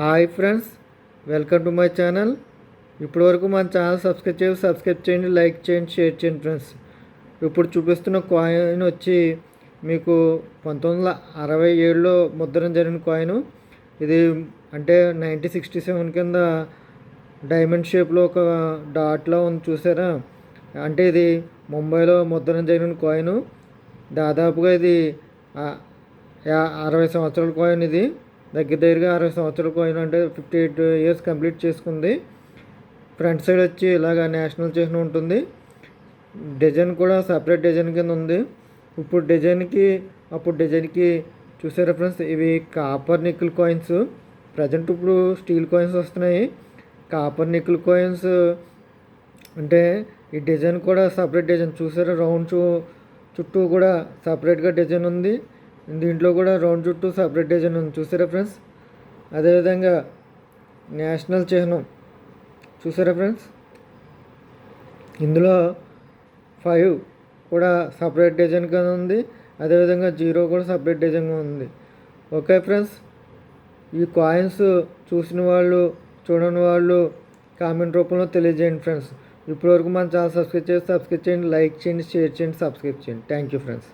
Hi friends welcome to my channel. ఇప్పటివరకు మన channel subscribe చేసి సబ్స్క్రైబ్ చేయండి లైక్ చేయండి షేర్ చేయండి ఫ్రెండ్స్. ఇప్పుడు చూపిస్తున్న కాయిన్ వచ్చి మీకు పంతొమ్మిది వందల అరవై ఏడులో ముద్రణ జరిగిన కాయిన్. ఇది అంటే నైన్టీన్ సిక్స్టీ సెవెన్ కింద డైమండ్ షేప్లో ఒక డాట్లో ఉంది చూసారా? అంటే ఇది ముంబైలో ముద్రణ జరిగిన కాయిన్. దాదాపుగా ఇది అరవై సంవత్సరాల కాయిన్ ఇది. దగ్గర దగ్గరగా అరవై సంవత్సరాల కాయిన్ అంటే ఫిఫ్టీ ఎయిట్ ఇయర్స్ కంప్లీట్ చేసుకుంది. ఫ్రంట్ సైడ్ వచ్చి ఇలాగ నేషనల్ చిహ్నం ఉంటుంది. డిజైన్ కూడా సపరేట్ డిజైన్ కింద ఉంది. ఇప్పుడు డిజైన్కి అప్పుడు డిజైన్కి చూసారా ఫ్రెండ్స్ ఇవి కాపర్ నిక్కుల్ కాయిన్స్ ప్రజెంట్ ఇప్పుడు స్టీల్ కాయిన్స్ వస్తున్నాయి. కాపర్ నిక్కుల్ కాయిన్స్ అంటే ఈ డిజైన్ కూడా సపరేట్ డిజైన్. చూసారా రౌండ్ చూ చుట్టూ కూడా సపరేట్గా డిజైన్ ఉంది. దీంట్లో కూడా రౌండ్ చుట్టూ సపరేట్ డిజైన్ ఉంది. చూసారా ఫ్రెండ్స్ అదేవిధంగా నేషనల్ చిహ్నం. చూసారా ఫ్రెండ్స్ ఇందులో ఫైవ్ కూడా సపరేట్ డిజైన్ కింద ఉంది. అదేవిధంగా జీరో కూడా సపరేట్ డిజైన్గా ఉంది. ఓకే ఫ్రెండ్స్ ఈ కాయిన్స్ చూసిన వాళ్ళు చూడని వాళ్ళు కామెంట్ రూపంలో తెలియజేయండి ఫ్రెండ్స్ ఇప్పటివరకు మన ఛానల్ సబ్స్క్రైబ్ చేసి సబ్స్క్రైబ్ చేయండి లైక్ చేయండి షేర్ చేయండి సబ్స్క్రైబ్ చేయండి. Thank you friends